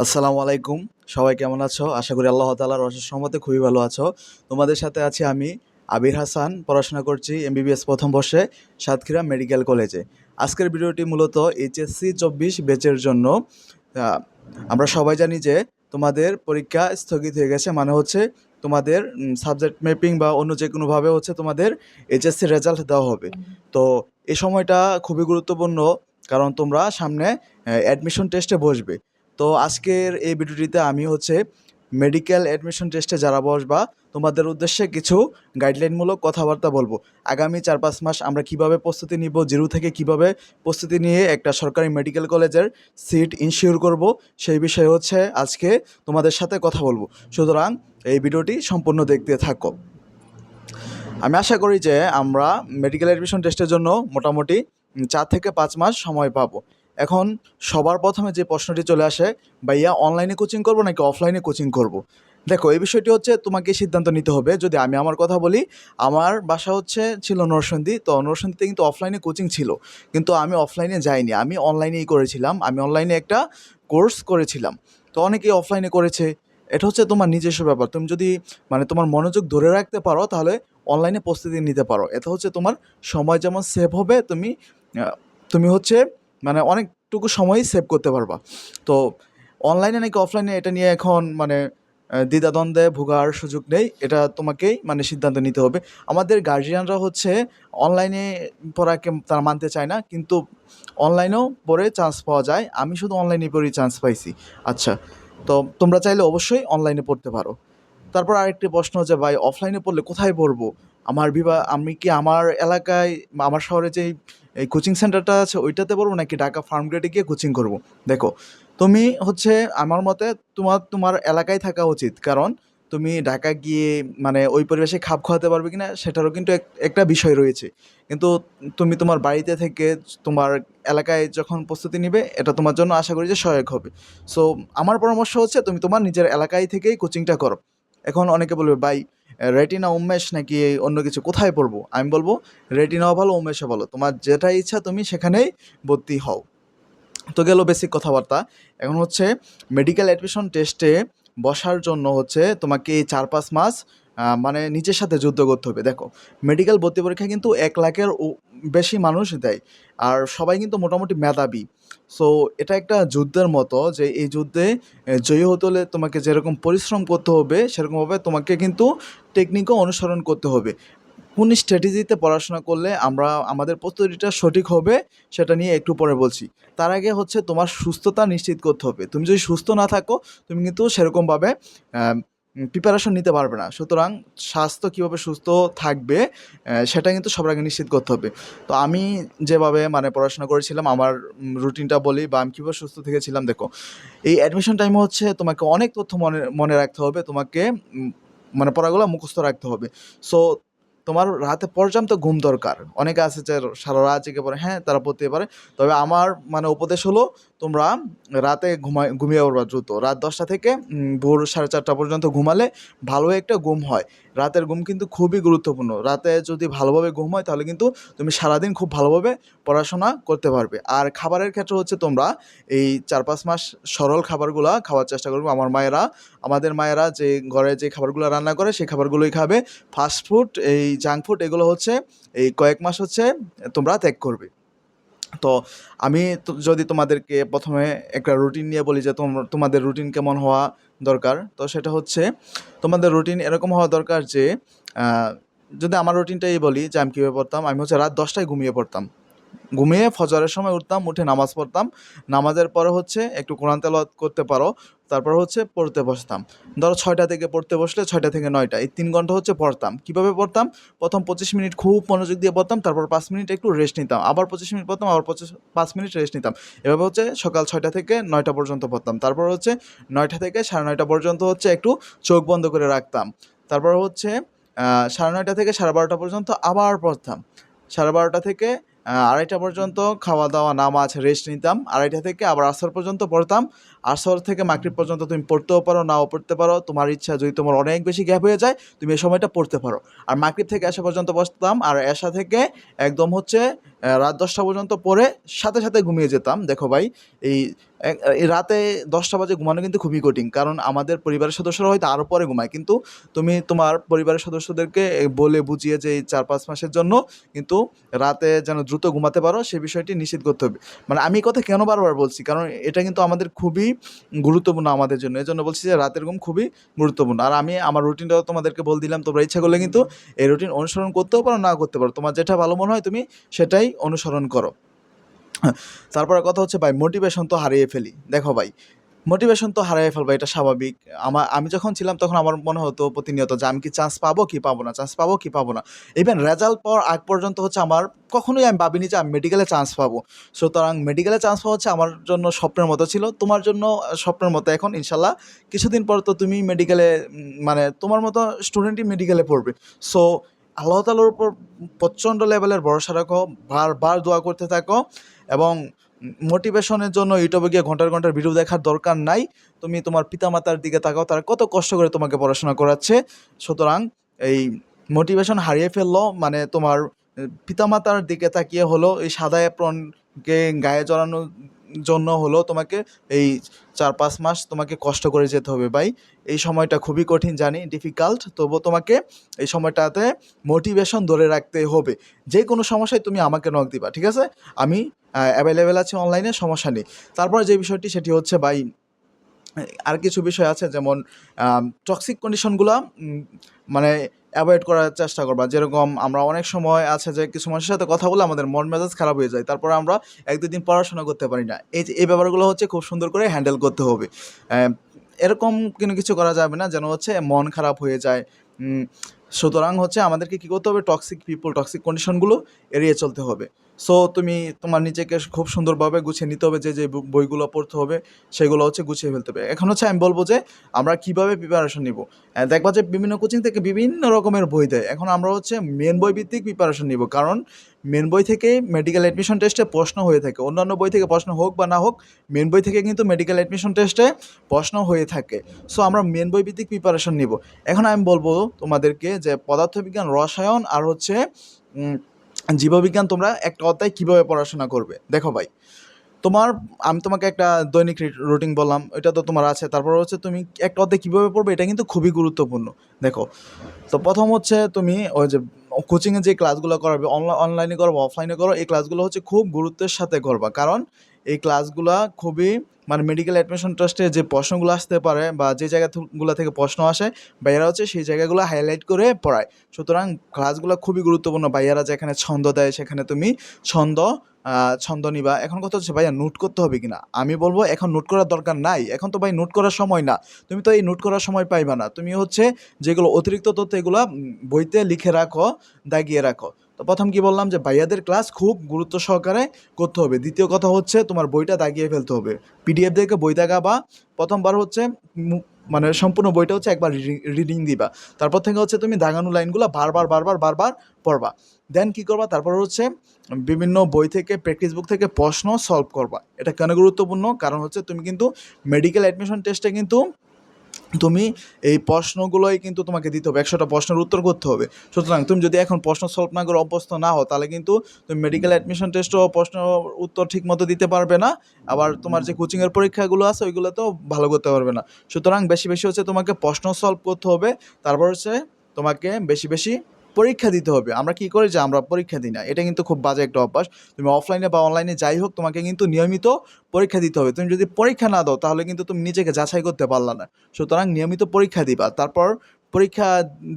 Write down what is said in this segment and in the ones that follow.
আসসালামু আলাইকুম। সবাই কেমন আছো? আশা করি আল্লাহ তালার অশেষ সহমতে খুবই ভালো আছো। তোমাদের সাথে আছি আমি আবির হাসান, পড়াশোনা করছি এমবিবিএস প্রথম বর্ষে সাতক্ষীরা মেডিকেল কলেজে। আজকের ভিডিওটি মূলত এইচএসসি চব্বিশ বেচের জন্য। আমরা সবাই জানি যে তোমাদের পরীক্ষা স্থগিত হয়ে গেছে মানে হচ্ছে তোমাদের সাবজেক্ট ম্যাপিং বা অন্য যে কোনোভাবে হচ্ছে তোমাদের এইচএসসি রেজাল্ট দেওয়া হবে। তো এই সময়টা খুবই গুরুত্বপূর্ণ, কারণ তোমরা সামনে অ্যাডমিশন টেস্টে বসবে। তো আজকের এই ভিডিওটিতে আমি হচ্ছে মেডিকেল অ্যাডমিশন টেস্টে যারা বসবা, তোমাদের উদ্দেশ্যে কিছু গাইডলাইনমূলক কথাবার্তা বলব। আগামী চার পাঁচ মাস আমরা কীভাবে প্রস্তুতি নিব, জিরো থেকে কীভাবে প্রস্তুতি নিয়ে একটা সরকারি মেডিকেল কলেজের সিট ইনশিওর করব, সেই বিষয়ে হচ্ছে আজকে তোমাদের সাথে কথা বলব। সুতরাং এই ভিডিওটি সম্পূর্ণ দেখতে থাকো। আমি আশা করি যে আমরা মেডিকেল অ্যাডমিশন টেস্টের জন্য মোটামুটি চার থেকে পাঁচ মাস সময় পাবো। এখন সবার প্রথমে যে প্রশ্নটি চলে আসে, ভাইয়া অনলাইনে কোচিং করব নাকি অফলাইনে কোচিং করব। দেখো, এই বিষয়টি হচ্ছে তোমাকে সিদ্ধান্ত নিতে হবে। যদি আমি আমার কথা বলি, আমার বাসা হচ্ছে ছিল নরসিংদী, তো নরসিংদীতে কিন্তু অফলাইনে কোচিং ছিল। কিন্তু আমি অফলাইনে যাইনি। আমি অনলাইনেই করেছিলাম। আমি অনলাইনে একটা কোর্স করেছিলাম। তো অনেকেই অফলাইনে করেছে। এটা হচ্ছে তোমার নিজস্ব ব্যাপার। তুমি যদি মানে তোমার মনোযোগ ধরে রাখতে পারো, তাহলে অনলাইনে প্রস্তুতি নিতে পারো। এটা হচ্ছে তোমার সময় যেমন সেভ হবে, তুমি তুমি হচ্ছে মানে অনেকটুকু সময়ই সেভ করতে পারবা। তো অনলাইনে নাকি অফলাইনে এটা নিয়ে এখন মানে দ্বিধাদ্বন্দ্বে ভোগার সুযোগ নেই। এটা তোমাকেই মানে সিদ্ধান্ত নিতে হবে। আমাদের গার্জিয়ানরা হচ্ছে অনলাইনে পড়াকে তারা মানতে চায় না, কিন্তু অনলাইনেও পড়ে চান্স পাওয়া যায়। আমি শুধু অনলাইনে পড়েই চান্স পাইছি। আচ্ছা তো তোমরা চাইলে অবশ্যই অনলাইনে পড়তে পারো। তারপর আরেকটি প্রশ্ন যে, ভাই অফলাইনে পড়লে কোথায় পড়ব? আমার বিবাহ আমি কি আমার এলাকায়, আমার শহরে যে এই কোচিং সেন্টারটা আছে, ওইটাতে পড়ব নাকি ঢাকা ফার্ম গ্রেডে গিয়ে কোচিং করব? দেখো, তুমি হচ্ছে আমার মতে তোমার তোমার এলাকায় থাকা উচিত। কারণ তুমি ঢাকা গিয়ে মানে ওই পরিবেশে খাপ খাওয়াতে পারবে কিনা, সেটারও কিন্তু এক- একটা বিষয় রয়েছে। কিন্তু তুমি তোমার বাড়িতে থেকে তোমার এলাকায় যখন প্রস্তুতি নিবে, এটা তোমার জন্য আশা করি যে সহায়ক হবে। সো আমার পরামর্শ হচ্ছে তুমি তোমার নিজের এলাকায় থেকেই কোচিংটা করো। এখন অনেকে বলবে, ভাই, রেটিনা, উমেশ নাকি অন্য কিছু কোথায় পড়ব? আমি বলব, রেটিনাও ভালো, উমেশও ভালো। তোমার যেটা ইচ্ছা তুমি সেখানেই ভর্তি হও। তো গেল বেসিক কথাবার্তা। এখন হচ্ছে মেডিকেল অ্যাডমিশন টেস্টে বসার জন্য হচ্ছে তোমাকে চার পাঁচ মাস মানে নিজের সাথে যুদ্ধ করতে হবে। দেখো মেডিকেল ভর্তি পরীক্ষা কিন্তু এক লাখের বেশি মানুষ দেয়। আর সবাই কিন্তু মোটামুটি মেধাবী। সো এটা একটা যুদ্ধের মতো যে এই যুদ্ধে জয়ী হতে হলে তোমাকে যেরকম পরিশ্রম করতে হবে, সেরকমভাবে তোমাকে কিন্তু টেকনিকও অনুসরণ করতে হবে। কোন স্ট্র্যাটেজিতে পড়াশোনা করলে আমরা, আমাদের প্রস্তুতিটা সঠিক হবে, সেটা নিয়ে একটু পরে বলছি। তার আগে হচ্ছে তোমার সুস্থতা নিশ্চিত করতে হবে। তুমি যদি সুস্থ না থাকো, তুমি কিন্তু সেরকমভাবে প্রিপারেশন নিতে পারবে না। সুতরাং স্বাস্থ্য কীভাবে সুস্থ থাকবে সেটা কিন্তু সবার আগে নিশ্চিত করতে হবে। তো আমি যেভাবে মানে পড়াশোনা করেছিলাম, আমার রুটিনটা বলি বা আমি কীভাবে সুস্থ থেকেছিলাম, দেখো। এই অ্যাডমিশন টাইমে হচ্ছে তোমাকে অনেক তথ্য মনে মনে রাখতে হবে, তোমাকে মানে পড়াগুলো মুখস্থ রাখতে হবে। সো তোমার রাতে পর্যাপ্ত ঘুম দরকার। অনেকে আছে যে সারা রাত জেগে পড়ে হ্যাঁ তারা পড়তে পারে। তবে আমার মানে উপদেশ হলো, তোমরা রাতে ঘুমায়, ঘুমিয়ে পড়বা দ্রুত। রাত দশটা থেকে ভোর সাড়ে চারটা পর্যন্ত ঘুমালে ভালো একটা ঘুম হয়। রাতের ঘুম কিন্তু খুবই গুরুত্বপূর্ণ। রাতে যদি ভালোভাবে ঘুম হয় তাহলে কিন্তু তুমি সারাদিন খুব ভালোভাবে পড়াশোনা করতে পারবে। আর খাবারের ক্ষেত্রে হচ্ছে তোমরা এই চার পাঁচ মাস সরল খাবারগুলা খাওয়ার চেষ্টা করবে। আমার মায়েরা, আমাদের মায়েরা যে ঘরে যে খাবারগুলো রান্না করে, সেই খাবারগুলোই খাবে। ফাস্ট ফুড এই জাঙ্ক ফুড এগুলো হচ্ছে এই কয়েক মাস হচ্ছে তোমরা ত্যাগ করবে। তো আমি যদি তোমাদেরকে প্রথমে একটা রুটিন নিয়ে বলি যে তোম- তোমাদের রুটিন কেমন হওয়া দরকার, তো সেটা হচ্ছে তোমাদের রুটিন এরকম হওয়া দরকার যে যদি আমার রুটিনটাই বলি যে আমি কীভাবে পড়তাম, আমি হচ্ছে রাত দশটায় ঘুমিয়ে পড়তাম। ঘুমিয়ে ফজরের সময় উঠতাম, উঠে নামাজ পড়তাম। নামাজের পরে হচ্ছে একটু কোরআন তেলাওয়াত করতে পারো, তারপর হচ্ছে পড়তে বসতাম। ধরো ছয়টা থেকে পড়তে বসলে ছয়টা থেকে নয়টা, এই তিন ঘণ্টা হচ্ছে পড়তাম। কীভাবে পড়তাম? প্রথম পঁচিশ মিনিট খুব মনোযোগ দিয়ে পড়তাম, তারপর পাঁচ মিনিট একটু রেস্ট নিতাম। আবার পঁচিশ মিনিট পড়তাম, আবার পঁচিশ, পাঁচ মিনিট রেস্ট নিতাম। এভাবে হচ্ছে সকাল ছয়টা থেকে নয়টা পর্যন্ত পড়তাম। তারপর হচ্ছে নয়টা থেকে সাড়ে নয়টা পর্যন্ত হচ্ছে একটু চোখ বন্ধ করে রাখতাম। তারপর হচ্ছে সাড়ে নয়টা থেকে সাড়ে বারোটা পর্যন্ত আবার পড়তাম। সাড়ে বারোটা থেকে আড়াইটা পর্যন্ত খাওয়া দাওয়া নামাজ রেস্ট নিতাম। আড়াইটা থেকে আবার আসর পর্যন্ত পড়তাম। আসর থেকে মাগরিব পর্যন্ত তুমি পড়তেও পারো, নাও পড়তে পারো। তোমার ইচ্ছা যদি তোমার অনেক বেশি গ্যাপ হয়ে যায়, তুমি এই সময়টা পড়তে পারো। আর মাগরিব থেকে আসা পর্যন্ত বসতাম। আর এসা থেকে একদম হচ্ছে রাত দশটা পর্যন্ত পরে সাথে সাথে ঘুমিয়ে যেতাম। দেখো ভাই, এই রাতে দশটা বাজে ঘুমানো কিন্তু খুবই কঠিন, কারণ আমাদের পরিবারের সদস্যরা হয়তো আরও পরে ঘুমায়। কিন্তু তুমি তোমার পরিবারের সদস্যদেরকে বলে বুঝিয়ে যে এই চার পাঁচ মাসের জন্য কিন্তু রাতে যেন দ্রুত ঘুমাতে পারো সেই বিষয়টি নিশ্চিত করতে হবে। মানে আমি কথা কেন বারবার বলছি? কারণ এটা কিন্তু আমাদের খুবই গুরুত্বপূর্ণ আমাদের জন্য। এই জন্য বলছি যে রাতের ঘুম খুবই গুরুত্বপূর্ণ। আর আমি আমার রুটিনটাও তোমাদেরকে বল দিলাম, তোমরা ইচ্ছা করলে কিন্তু এই রুটিন অনুসরণ করতেও পারো, না করতে পারো। তোমার যেটা ভালো মনে হয় তুমি সেটাই অনুসরণ করো। তারপরে কথা হচ্ছে, ভাই মোটিভেশন তো হারিয়ে ফেলি। দেখো ভাই মোটিভেশন তো হারিয়ে ফেলব, এটা স্বাভাবিক। আমার, আমি যখন ছিলাম তখন আমার মনে হতো প্রতিনিয়ত যে আমি কি চান্স পাবো, কি পাবো না চান্স পাবো, কি পাবো না। ইভেন রেজাল্ট পাওয়ার আগ পর্যন্ত হচ্ছে আমার, কখনোই আমি ভাবিনি যে আমি মেডিকেলে চান্স পাবো। সুতরাং মেডিকেলে চান্স পাওয়া হচ্ছে আমার জন্য স্বপ্নের মতো ছিল। তোমার জন্য স্বপ্নের মতো এখন, ইনশাল্লাহ, কিছুদিন পর তো তুমি মেডিকেলে মানে তোমার মতো স্টুডেন্টই মেডিকেলে পড়বে। সো আল্লাহ তালার উপর প্রচণ্ড লেভেলের ভরসা রাখো বারবার দোয়া করতে থাকো এবং মোটিভেশনের জন্য ইউটিউবে গিয়ে ঘণ্টার ঘণ্টার ভিডিও দেখার দরকার নাই। তুমি তোমার পিতামাতার দিকে তাকাও, তারা কত কষ্ট করে তোমাকে পড়াশোনা করাচ্ছে। সুতরাং এই মোটিভেশন হারিয়ে ফেলল মানে তোমার পিতামাতার দিকে তাকিয়ে হলো, এই সাদা অ্যাপ্রনকে গায়ে জড়ানোর জন্য হলো তোমাকে এই চার পাঁচ মাস তোমাকে কষ্ট করে যেতে হবে। ভাই, এই সময়টা খুবই কঠিন জানি ডিফিকাল্ট তবুও তোমাকে এই সময়টাতে মোটিভেশন ধরে রাখতে হবে। যে কোনো সমস্যায় তুমি আমাকে নক দিবা, ঠিক আছে? আমি অ্যাভেলেবেল আছি অনলাইনে সমস্যা নেই। তারপরে যে বিষয়টি, সেটি হচ্ছে ভাই আর কিছু বিষয় আছে যেমন টক্সিক কন্ডিশনগুলো মানে অ্যাভয়েড করার চেষ্টা করবা। যেরকম আমরা অনেক সময় আছে যে কিছু মানুষের সাথে কথা বলে আমাদের মন মেজাজ খারাপ হয়ে যায়, তারপরে আমরা এক দুদিন পড়াশোনা করতে পারি না। এই এই ব্যাপারগুলো হচ্ছে খুব সুন্দর করে হ্যান্ডেল করতে হবে। এরকম কোনো কিছু করা যাবে না যেন হচ্ছে মন খারাপ হয়ে যায়। সুতরাং হচ্ছে আমাদেরকে কী করতে হবে? টক্সিক পিপল টক্সিক কন্ডিশনগুলো এড়িয়ে চলতে হবে। সো তুমি তোমার নিজেকে খুব সুন্দরভাবে গুছিয়ে নিতে হবে যে যে বইগুলো পড়তে হবে, সেগুলো হচ্ছে গুছিয়ে ফেলতে হবে। এখন হচ্ছে আমি বলব যে, আমরা কীভাবে প্রিপারেশন নিব? দেখবা যে বিভিন্ন কোচিং থেকে বিভিন্ন রকমের বই দেয়। এখন আমরা হচ্ছে মেন বই ভিত্তিক প্রিপারেশন নিব। কারণ মেন বই থেকে মেডিকেল অ্যাডমিশন টেস্টে প্রশ্ন হয়ে থাকে। অন্যান্য বই থেকে প্রশ্ন হোক বা না হোক মেন বই থেকে কিন্তু মেডিকেল অ্যাডমিশন টেস্টে প্রশ্ন হয়ে থাকে। সো আমরা মেন বই ভিত্তিক প্রিপারেশন নিব। এখন আমি বলব তোমাদেরকে যে, পদার্থবিজ্ঞান, রসায়ন আর হচ্ছে জীববিজ্ঞান তোমরা একটা অধ্যায় কীভাবে পড়াশোনা করবে? দেখো ভাই, তোমার, আমি তোমাকে একটা দৈনিক রুটিন বললাম, এটা তো তোমার আছে। তারপর হচ্ছে তুমি একটা অধ্যায় কীভাবে পড়বে, এটা কিন্তু খুবই গুরুত্বপূর্ণ। দেখো, তো প্রথম হচ্ছে তুমি ওই যে কোচিংয়ে যে ক্লাসগুলো করাবে অনলাইনে করো অফলাইনে করো এই ক্লাসগুলো হচ্ছে খুব গুরুত্বের সাথে করবা। কারণ এই ক্লাসগুলা খুবই মানে মেডিকেল অ্যাডমিশন ট্রাস্টে যে প্রশ্নগুলো আসতে পারে বা যে জায়গাগুলো থেকে প্রশ্ন আসে ভাইয়ারা হচ্ছে সেই জায়গাগুলো হাইলাইট করে পড়ায়। সুতরাং ক্লাসগুলো খুবই গুরুত্বপূর্ণ। ভাইয়ারা যেখানে ছন্দ দেয়, সেখানে তুমি ছন্দ ছন্দ নিবা। এখন কথা হচ্ছে, ভাইয়া নোট করতে হবে কিনা? আমি বলব, এখন নোট করার দরকার নাই। এখন তো ভাই নোট করার সময় না। তুমি তো এই নোট করার সময় পাইবা না। তুমি হচ্ছে যেগুলো অতিরিক্ত তথ্য, এগুলো বইতে লিখে রাখো, দাগিয়ে রাখো। তো প্রথম কি বললাম যে ভাইয়াদের ক্লাস খুব গুরুত্ব সহকারে করতে হবে। দ্বিতীয় কথা হচ্ছে তোমার বইটা দাগিয়ে ফেলতে হবে। পিডিএফ দেখে বই দাগা বা প্রথমবার হচ্ছে মানে সম্পূর্ণ বইটা হচ্ছে একবার রিডিং দিবা। তারপর থেকে হচ্ছে তুমি দাগানো লাইনগুলো বারবার বারবার বারবার পড়বা। দেন কি করবা? তারপর হচ্ছে বিভিন্ন বই থেকে প্র্যাকটিস বুক থেকে প্রশ্ন সলভ করবা। এটা কেন গুরুত্বপূর্ণ? কারণ হচ্ছে তুমি কিন্তু মেডিকেল অ্যাডমিশন টেস্টে কিন্তু তুমি এই প্রশ্নগুলোই কিন্তু তোমাকে দিতে হবে। একশোটা প্রশ্নের উত্তর করতে হবে। সুতরাং তুমি যদি এখন প্রশ্ন সলভ না করে অভ্যস্ত না হও, তাহলে কিন্তু তুমি মেডিকেল অ্যাডমিশন টেস্টও প্রশ্ন উত্তর ঠিক মতো দিতে পারবে না। আবার তোমার যে কোচিংয়ের পরীক্ষাগুলো আছে, ওইগুলোতেও ভালো করতে পারবে না। সুতরাং বেশি বেশি হচ্ছে তোমাকে প্রশ্ন সলভ করতে হবে। তারপর হচ্ছে তোমাকে বেশি বেশি পরীক্ষা দিতে হবে। আমরা কি করি যে আমরা পরীক্ষা দিই না? এটা কিন্তু খুব বাজে একটা অভ্যাস। তুমি অফলাইনে বা অনলাইনে যাই হোক, তোমাকে কিন্তু নিয়মিত পরীক্ষা দিতে হবে। তুমি যদি পরীক্ষা না দাও, তাহলে কিন্তু তুমি নিজেকে যাচাই করতে পারলা না। সুতরাং নিয়মিত পরীক্ষা দিবা। তারপর পরীক্ষা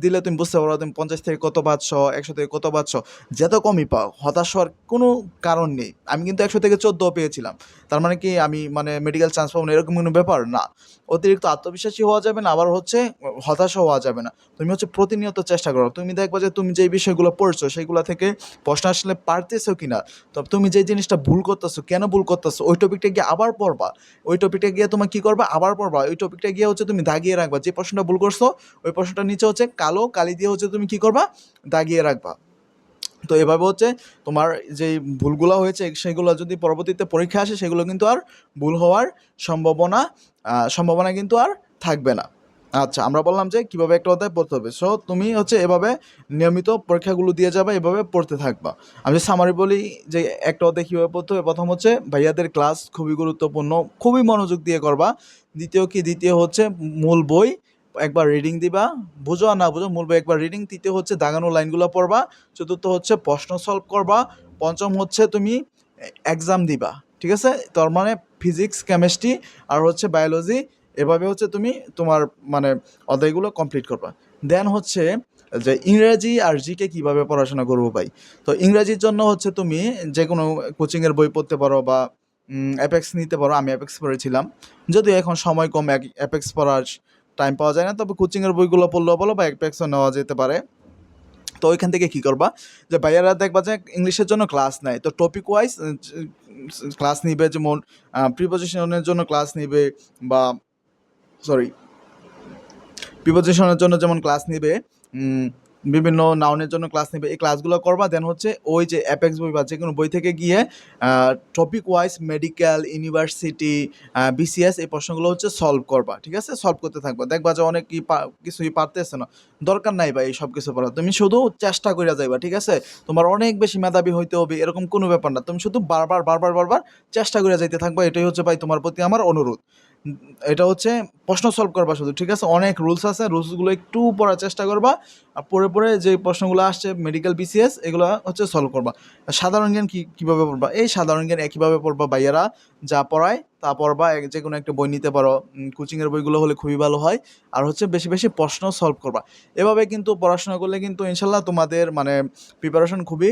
দিলে তুমি বুঝতে পারো তুমি পঞ্চাশ থেকে কত পাচ্ছ, একশো থেকে কত পাচ্ছ। যত কমই পাও, হতাশ হওয়ার কোনো কারণ নেই। আমি কিন্তু একশো থেকে চোদ্দ পেয়েছিলাম। তার মানে কি আমি মানে মেডিকেল চান্স পাবো এরকম কোনো ব্যাপার না। অতিরিক্ত আত্মবিশ্বাসী হওয়া যাবে না, আবার হচ্ছে হতাশ হওয়া যাবে না। তুমি হচ্ছে প্রতিনিয়ত চেষ্টা করো। তুমি দেখবা যে তুমি যেই বিষয়গুলো পড়ছো সেইগুলো থেকে প্রশ্ন আসলে পারতেছো কি না তবে তুমি যে জিনিসটা ভুল করতেছো, কেন ভুল করতেছো? ওই টপিকটা গিয়ে আবার পড়বা। ওই টপিকটা গিয়ে তোমার কী করবা? আবার পড়বা। ওই টপিকটা গিয়ে হচ্ছে তুমি দাগিয়ে রাখবা। যে প্রশ্নটা ভুল করছ, ওই প্রশ্নটা নিচে হচ্ছে, কালো, কালি দিয়ে হচ্ছে তুমি কী করবা? দাগিয়ে রাখবা। তো এভাবে হচ্ছে তোমার যে ভুলগুলো হয়েছে, সেগুলো যদি পরবর্তীতে পরীক্ষা আসে, সেগুলো কিন্তু আর ভুল হওয়ার সম্ভাবনা সম্ভাবনা কিন্তু আর থাকবে না। আচ্ছা আমরা বললাম যে কীভাবে একটা অধ্যায় পড়তে হবে। সো তুমি হচ্ছে এভাবে নিয়মিত পরীক্ষাগুলো দিয়ে যাবে, এভাবে পড়তে থাকবা। আমি সামারি বলি যে একটা অধ্যায় কীভাবে পড়তে হবে, প্রথম হচ্ছে ভাইয়াদের ক্লাস খুবই গুরুত্বপূর্ণ, খুবই মনোযোগ দিয়ে করবা। দ্বিতীয় কি? দ্বিতীয় হচ্ছে মূল বই একবার রিডিং দিবা, বুঝো আর না বুঝো, মূল একবার রিডিং তৃতীয় হচ্ছে দাগানো লাইনগুলো পড়বা, চতুর্থ হচ্ছে প্রশ্ন সলভ করবা, পঞ্চম হচ্ছে তুমি এক্সাম দিবা, ঠিক আছে? তার মানে ফিজিক্স কেমিস্ট্রি আর হচ্ছে বায়োলজি এভাবে হচ্ছে তুমি তোমার মানে অধ্যায়গুলো কমপ্লিট করবা। দেন হচ্ছে যে ইংরেজি আর জিকে কীভাবে পড়াশোনা করব ভাই? তো ইংরেজির জন্য হচ্ছে তুমি যে কোনো কোচিংয়ের বই পড়তে পারো বা অ্যাপেক্স নিতে পারো, আমি অ্যাপেক্স পড়েছিলাম। যদিও এখন সময় কম অ্যাপেক্স পড়ার টাইম পাওয়া যায় না। তবে কোচিংয়ের বইগুলো পড়লেও বলো বা অ্যাপেক্সও নেওয়া যেতে পারে। তো ওইখান থেকে কী করবা? যে ভাইয়ারা দেখবা যে ইংলিশের জন্য ক্লাস নেয়। তো টপিক ওয়াইজ ক্লাস নিবে যেমন প্রিপোজিশনের জন্য ক্লাস নিবে বা সরি প্রিপোজিশনের জন্য যেমন ক্লাস নিবে বিভিন্ন নাউনের জন্য ক্লাস নেবে। এই ক্লাসগুলো করবা দেন হচ্ছে ওই যে অ্যাপেক্স বই বা যে কোনো বই থেকে গিয়ে topic wise medical university BCS এই প্রশ্নগুলো হচ্ছে সলভ করবা, ঠিক আছে? সলভ করতে থাকবা। দেখবা যে অনেক কিছুই পারতেছে না। দরকার নাই ভাই এই সব কিছু পড়া তুমি শুধু চেষ্টা করে যাইবা, ঠিক আছে? তোমার অনেক বেশি মেধাবী হইতে হবে, এরকম কোনো ব্যাপার না। তুমি শুধু বারবার বারবার বারবার চেষ্টা করে যাইতে থাকবা, এটাই হচ্ছে ভাই তোমার প্রতি আমার অনুরোধ। এটা হচ্ছে প্রশ্ন সলভ করবা শুধু, ঠিক আছে? অনেক রুলস আছে রুলসগুলো একটু পড়ার চেষ্টা করবা, আর পড়ে পড়ে যে প্রশ্নগুলো আসছে মেডিকেল বিসিএস এগুলো হচ্ছে সলভ করবা। সাধারণ জ্ঞান কী, কীভাবে পড়বা? এই সাধারণ জ্ঞান একইভাবে পড়বা ভাইয়ারা, যা পড়ায় তা পড়বা যে কোনো একটা বই নিতে পারো। কোচিংয়ের বইগুলো হলে খুবই ভালো হয়, আর হচ্ছে বেশি বেশি প্রশ্ন সলভ করবা। এভাবে কিন্তু পড়াশোনা করলে কিন্তু ইনশাল্লাহ তোমাদের মানে প্রিপারেশন খুবই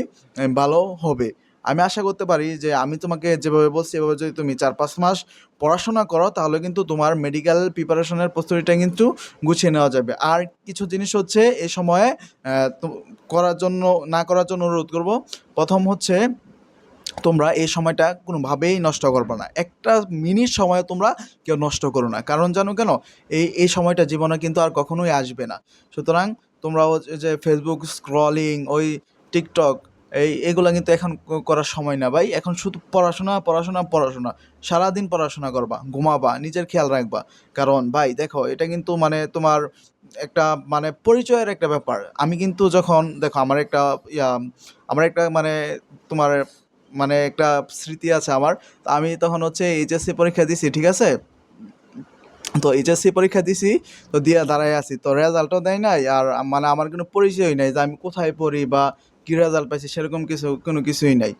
ভালো হবে। আমি আশা করতে পারি যে আমি তোমাকে যেভাবে বলছি, এভাবে যদি তুমি চার পাঁচ মাস পড়াশোনা করো, তাহলে কিন্তু তোমার মেডিকেল প্রিপারেশনের প্রস্তুতিটা কিন্তু গুছিয়ে নেওয়া যাবে। আর কিছু জিনিস হচ্ছে এ সময়ে করার জন্য, না করার জন্য অনুরোধ করব। প্রথম হচ্ছে, তোমরা এই সময়টা কোনোভাবেই নষ্ট করবে না। একটা মিনিট সময় তোমরা কেউ নষ্ট করো না। কারণ জানো কেন? এই এই সময়টা জীবনে কিন্তু আর কখনোই আসবে না। সুতরাং তোমরা যে ফেসবুক স্ক্রলিং ওই টিকটক এই, এগুলো কিন্তু এখন করার সময় না ভাই। এখন শুধু পড়াশোনা পড়াশোনা পড়াশোনা। সারাদিন পড়াশোনা করবা, ঘুমাবা, নিজের খেয়াল রাখবা। কারণ ভাই, দেখো, এটা কিন্তু মানে তোমার একটা মানে পরিচয়ের একটা ব্যাপার। আমি কিন্তু যখন, দেখো, আমার একটা ইয়া, আমার একটা মানে তোমার মানে একটা স্মৃতি আছে আমার। আমি তখন হচ্ছে এইচএসসি পরীক্ষা দিছি, ঠিক আছে? তো এইচএসসি পরীক্ষা দিছি, তো দিয়ে দাঁড়ায় আছি। তো রেজাল্টও দেয় নাই, আর মানে আমার কোনো পরিচয়ই নাই যে আমি কোথায় পড়ি বা কী রেজাল্ট পাইছি সেরকম কিছু, কোনো কিছুই নাই।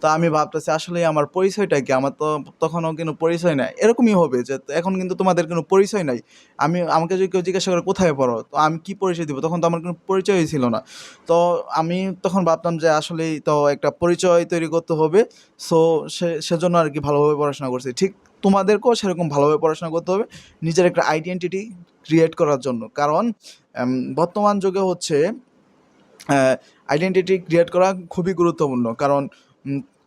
তো আমি ভাবতেছি, আসলে আমার পরিচয়টা কি? আমার তো তখনও কিন্তু পরিচয় নাই। এরকমই হবে যে, এখন কিন্তু তোমাদের কোনো পরিচয় নাই। আমি, আমাকে যদি কেউ জিজ্ঞাসা করে, কোথায় পড়ো? তো আমি কি পরিচয় দিব? তখন তো আমার কোনো পরিচয়ই ছিল না। তো আমি তখন ভাবতাম যে, আসলেই তো একটা পরিচয় তৈরি করতে হবে। সো, সে, সেজন্য আর কি ভালোভাবে পড়াশোনা করছি। ঠিক তোমাদেরকেও সেরকম ভালোভাবে পড়াশোনা করতে হবে, নিজের একটা আইডেন্টিটি ক্রিয়েট করার জন্য। কারণ বর্তমান যুগে হচ্ছে আইডেন্টিটি ক্রিয়েট করা খুবই গুরুত্বপূর্ণ। কারণ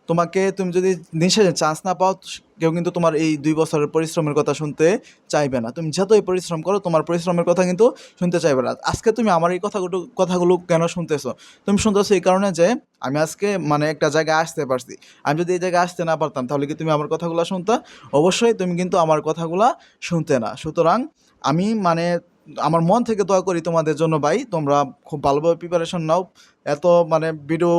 তোমাকে তুমি যদি দিনশে চান্স না পাও, কেউ কিন্তু তোমার এই দুই বছরের পরিশ্রমের কথা শুনতে চাইবে না। তুমি যতই পরিশ্রম করো, তোমার পরিশ্রমের কথা কিন্তু শুনতে চাইবে না। আজকে তুমি আমার এই কথাগুলো কথাগুলো কেন শুনতেছো? তুমি শুনতেছো এই কারণে যে, আমি আজকে মানে একটা জায়গায় আসতে পারছি। আমি যদি এই জায়গায় আসতে না পারতাম, তাহলে কি তুমি আমার কথাগুলো শুনতা? অবশ্যই তুমি কিন্তু আমার কথাগুলো শুনতে না। সুতরাং, আমি মানে আমার মন থেকে দোয়া করি তোমাদের জন্য ভাই, তোমরা খুব ভালোভাবে প্রিপারেশন নাও। এত মানে ভিডিও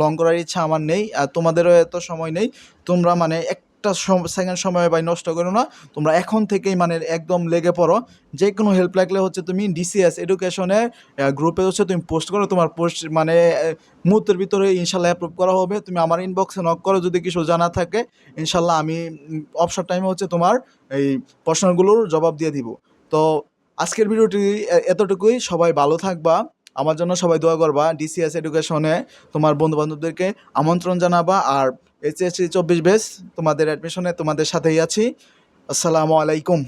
লং করার ইচ্ছা আমার নেই, আর তোমাদেরও এত সময় নেই। তোমরা মানে একটা সেকেন্ড সময় ভাই নষ্ট করো না। তোমরা এখন থেকেই মানে একদম লেগে পড়ো। যে কোনো হেল্প লাগলে হচ্ছে তুমি ডিসিএস এডুকেশনের গ্রুপে হচ্ছে তুমি পোস্ট করো। তোমার পোস্ট মানে মুহূর্তের ভিতরে ইনশাল্লাহ অ্যাপ্রুভ করা হবে। তুমি আমার ইনবক্সে নক করো যদি কিছু জানা থাকে। ইনশাল্লাহ আমি অবসর টাইমে হচ্ছে তোমার এই প্রশ্নগুলোর জবাব দিয়ে দিব। তো আজকের ভিডিওটি এতটুকুই। সবাই ভালো থাকবা। আমার জন্য সবাই দোয়া করবা। ডিসিএস এডুকেশনে তোমার বন্ধুবান্ধবদেরকে আমন্ত্রণ জানাবা। আর এইচএসসি চব্বিশ বেস তোমাদের অ্যাডমিশনে তোমাদের সাথেই আছি। আসসালামু আলাইকুম।